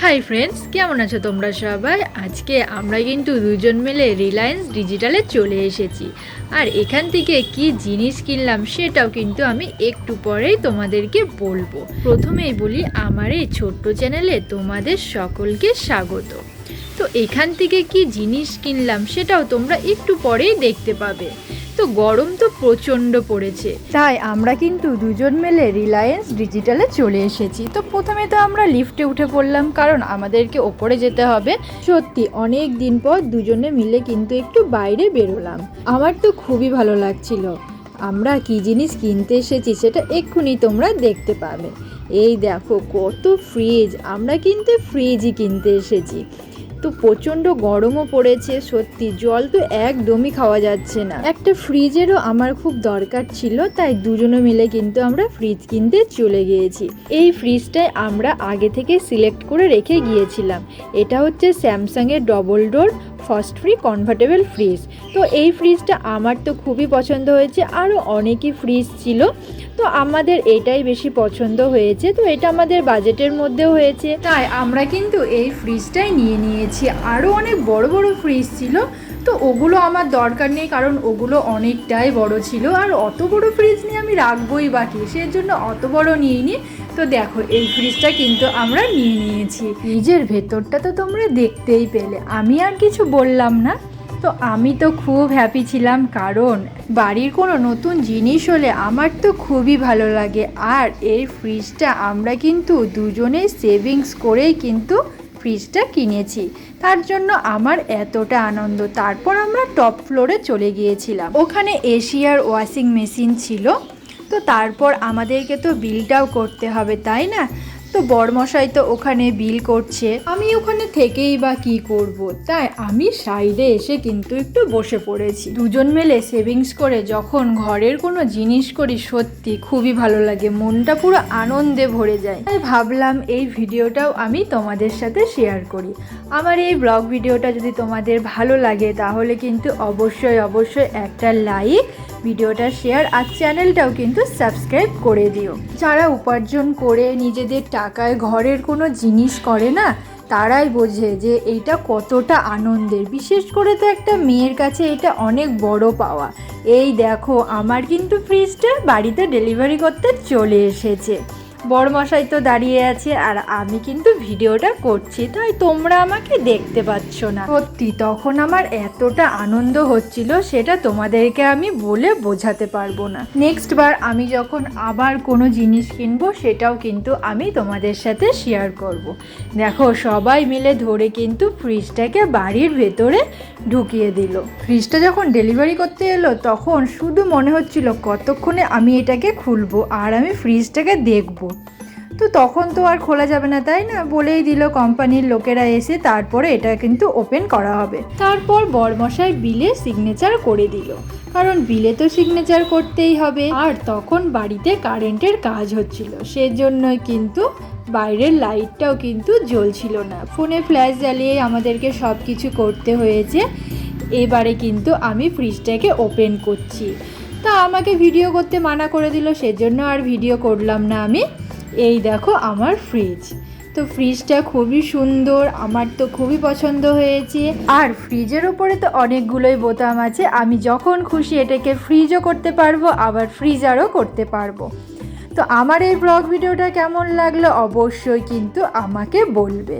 Hi friends কেমন আছো তোমরা সবাই? আজকে আমরা কিন্তু দুজন মিলে রিলায়েন্স ডিজিটালে চলে এসেছি। আর এখান থেকে কি জিনিস কিনলাম সেটাও কিন্তু আমি একটু পরেই তোমাদেরকে বলব। প্রথমেই বলি, আমার এই ছোট্ট চ্যানেলে তোমাদের সকলকে স্বাগত। তো এখান থেকে কি জিনিস কিনলাম সেটাও তোমরা একটু পরেই দেখতে পাবে। তো গরম তো প্রচণ্ড পড়েছে। তাই আমরা কিন্তু দুজন মিলে রিলায়েন্স ডিজিটালে চলে এসেছি। তো প্রথমে তো আমরা লিফটে উঠে পড়লাম, কারণ আমাদেরকে ওপরে যেতে হবে। সত্যি, অনেক দিন পর দুজনে মিলে কিন্তু একটু বাইরে বেরোলাম। আমার তো খুবই ভালো লাগছিল। আমরা কি জিনিস কিনতে এসেছি সেটা এক্ষুনি তোমরা দেখতে পাবে। এই দেখো, কত ফ্রিজ আমরা কিন্তু ফ্রিজই কিনতে এসেছি। তো প্রচণ্ড গরমও পড়েছে, সত্যি। জল তো একদমই খাওয়া যাচ্ছে না। একটা ফ্রিজেরও আমার খুব দরকার ছিল, তাই দুজনে মিলে কিন্তু আমরা ফ্রিজ কিনতে চলে গিয়েছি। এই ফ্রিজটাই আমরা আগে থেকে সিলেক্ট করে রেখে গিয়েছিলাম। এটা হচ্ছে স্যামসাংয়ের double door frost free convertible fridge তো এই ফ্রিজটা আমার তো খুবই পছন্দ হয়েছে, আরও অনেকই ফ্রিজ ছিল। তো আমাদের এটাই বেশি পছন্দ হয়েছে, তো এটা আমাদের বাজেটের মধ্যেও হয়েছে। তাই আমরা কিন্তু এই ফ্রিজটাই নিয়ে নিয়েছি। আরও অনেক বড় বড় ফ্রিজ ছিল, তো ওগুলো আমার দরকার নেই, কারণ ওগুলো অনেকটাই বড় ছিল। আর অত বড় ফ্রিজ নিয়ে আমি রাখবোই বাকি সেই জন্য অত বড় নিইনি। তো দেখো, এই ফ্রিজটা কিন্তু আমরা নিয়ে নিয়েছি। ফ্রিজের ভেতরটা তো তোমরা দেখতেই পেলে। আমি আর কিছু বললাম না। তো আমি তো খুব হ্যাপি ছিলাম, কারণ বাড়ির কোনো নতুন জিনিস হলে আমার তো খুবই ভালো লাগে। আর এই ফ্রিজটা আমরা কিন্তু দুজনেই সেভিংস করেই কিন্তু ফ্রিজটা কিনেছি। তার জন্য আমার এতটা আনন্দ। তারপর আমরা টপ ফ্লোরে চলে গিয়েছিলাম। ওখানে এশিয়ার ওয়াশিং মেশিন ছিল। তো তারপর আমাদেরকে তো বিলটাও করতে হবে, তাই না? তো বরমশাই তো ওখানে বিল করছে। আমি ওখানে থেকেই বা কি করব? তাই আমি সাইডে এসে কিন্তু একটু বসে পড়েছি। দুজন মিলে সেভিংস করে যখন ঘরের কোনো জিনিস করি, সত্যি খুবই ভালো লাগে। মনটা পুরো আনন্দে ভরে যায়। তাই ভাবলাম এই ভিডিওটাও আমি তোমাদের সাথে শেয়ার করি। আমার এই ব্লগ ভিডিওটা যদি তোমাদের ভালো লাগে, তাহলে কিন্তু অবশ্যই অবশ্যই একটা লাইক ভিডিওটা শেয়ার আর চ্যানেলটাও কিন্তু সাবস্ক্রাইব করে দিও। যারা উপার্জন করে নিজেদের টাকায় ঘরের কোনো জিনিস করে না, তারাই বোঝে যে এইটা কতটা আনন্দের। বিশেষ করে তো একটা মেয়ের কাছে এটা অনেক বড় পাওয়া। এই দেখো, আমার কিন্তু ফ্রিজটা বাড়িতে ডেলিভারি করতে চলে এসেছে। বড়মশাই তো দাঁড়িয়ে আছে আর আমি কিন্তু ভিডিওটা করছি, তাই তোমরা আমাকে দেখতে পাচ্ছ না। সত্যি, তখন আমার এতটা আনন্দ হচ্ছিল সেটা তোমাদেরকে আমি বলে বোঝাতে পারব না। নেক্সট বার আমি যখন আবার কোনো জিনিস কিনবো, সেটাও কিন্তু আমি তোমাদের সাথে শেয়ার করব। দেখো, সবাই মিলে ধরে কিন্তু ফ্রিজটাকে বাড়ির ভেতরে ঢুকিয়ে দিল। ফ্রিজটা যখন ডেলিভারি করতে এলো, তখন শুধু মনে হচ্ছিল কতক্ষণে আমি এটাকে খুলবো আর আমি ফ্রিজটাকে দেখব। তো তখন তো আর খোলা যাবে না, তাই না? বলেই দিল কোম্পানির লোকেরা এসে তারপরে এটা কিন্তু ওপেন করা হবে। তারপর বরমশাই বিলে সিগনেচার করে দিল। কারণ বিলে তো সিগনেচার করতেই হবে। আর তখন বাড়িতে কারেন্টের কাজ হচ্ছিল। সেজন্যই কিন্তু বাইরের লাইটটাও কিন্তু জ্বলছিল না। ফোনে ফ্ল্যাশ জ্বালিয়ে আমাদেরকে সব কিছু করতে হয়েছে। এবারে কিন্তু আমি ফ্রিজটাকে ওপেন করছি। তা আমাকে ভিডিও করতে মানা করে দিল, সেজন্য আর ভিডিও করলাম না আমি। এই দেখো আমার ফ্রিজ তো ফ্রিজটা খুবই সুন্দর, আমার তো খুবই পছন্দ হয়েছে। আর ফ্রিজের ওপরে তো অনেকগুলোই বোতাম আছে, আমি যখন খুশি এটাকে ফ্রিজও করতে পারব, আবার ফ্রিজারও করতে পারব। তো আমার এই ব্লগ ভিডিওটা কেমন লাগল অবশ্যই কিন্তু আমাকে বলবে।